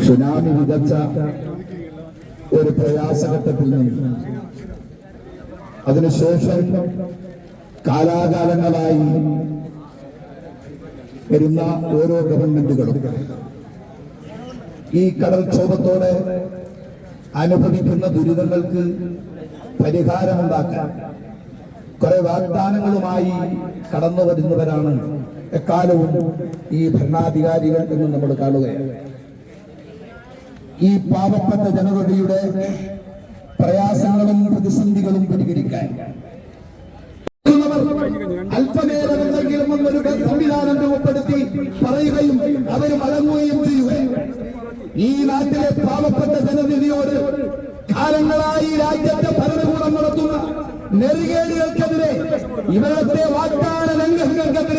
Tsunami വിതച്ച ഒരു പ്രയാസഘട്ടത്തിൽ നിന്ന് അതിനുശേഷം കാലാകാലങ്ങളായി വരുന്ന ഓരോ ഗവൺമെന്റുകളും ഈ കടൽക്ഷോഭത്തോടെ അനുഭവിക്കുന്ന ദുരിതങ്ങൾക്ക് പരിഹാരമുണ്ടാക്കാൻ കുറെ വാഗ്ദാനങ്ങളുമായി കടന്നു വരുന്നവരാണ് എക്കാലവും ഈ ഭരണാധികാരികൾ എന്ന് നമ്മൾ കാണുകയാണ്. ഈ പാവപ്പെട്ട ജനതയുടെ പ്രയാസങ്ങളും പ്രതിസന്ധികളും പരിഹരിക്കാൻ. അല്പനേരം എന്തെങ്കിലും ഒന്നൊരു സംവിധാനം രൂപപ്പെടുത്തി പറയുകയും അവർ മടങ്ങുകയും ചെയ്യുകയും. ഈ നാട്ടിലെ പാവപ്പെട്ട ജനനിധിയോട് കാലങ്ങളായി രാജ്യത്തെ ഭരണകൂടം നടത്തുന്ന നെറികേടുകൾക്കെതിരെ ഇവരത്തെ വാഗ്ദാന ലംഘനങ്ങൾക്കെതിരെ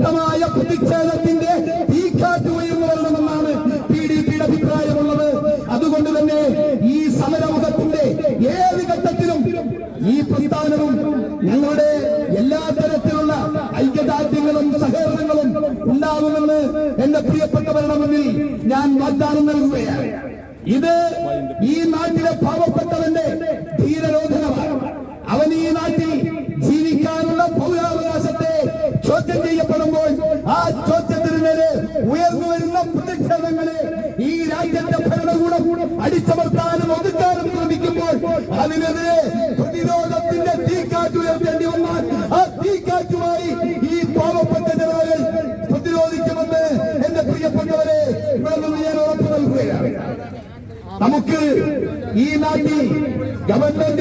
ശക്തമായ പ്രതിഷേധത്തിന്റെ തീക്കാറ്റ് ഉയർന്നു വരണമെന്നാണ് പി ഡി പിയുടെ അഭിപ്രായമുള്ളത്. അതുകൊണ്ട് തന്നെ ഈ സമരമുഖത്തിന്റെ ഏത് ഘട്ടത്തിലും ഈ പ്രസ്ഥാനവും ഞങ്ങളുടെ എല്ലാ തരത്തിലുള്ള ഐക്യദാർഢ്യങ്ങളും സഹകരണങ്ങളും ഉണ്ടാകുമെന്ന് എന്റെ പ്രിയപ്പെട്ടവരുടെ മുന്നിൽ ഞാൻ വാഗ്ദാനം നൽകുകയാണ്. ഇത് ഈ നാട്ടിലെ പാവപ്പെട്ടവന്റെ ധീരരോധനമാണ്. അവൻ ഈ നാട്ടിൽ ജീവിക്കാനുള്ള പൗരാവകാശത്തെ ചോദ്യം ആ ചോദ്യത്തിന് നേരെ ഉയർന്നു വരുന്ന പ്രതിഷേധങ്ങളെ ഈ രാജ്യത്തെ ഭരണകൂടം അടിച്ചമർത്താനും ഒതുക്കാനും ശ്രമിക്കുമ്പോൾ അതിനെതിരെ പ്രതിരോധത്തിന്റെ തീക്കാറ്റ് ഉയർത്തേണ്ടി വന്നാൽ ആ തീക്കാറ്റുമായി ഈ പാവപ്പെട്ട ജനതകൾ പ്രതിരോധിക്കുമെന്ന് എന്റെ പ്രിയപ്പെട്ടവരെ ഞാൻ ഉറപ്പു നൽകുകയാണ്. നമുക്ക് ഈ നാട്ടിൽ ഗവൺമെന്റ്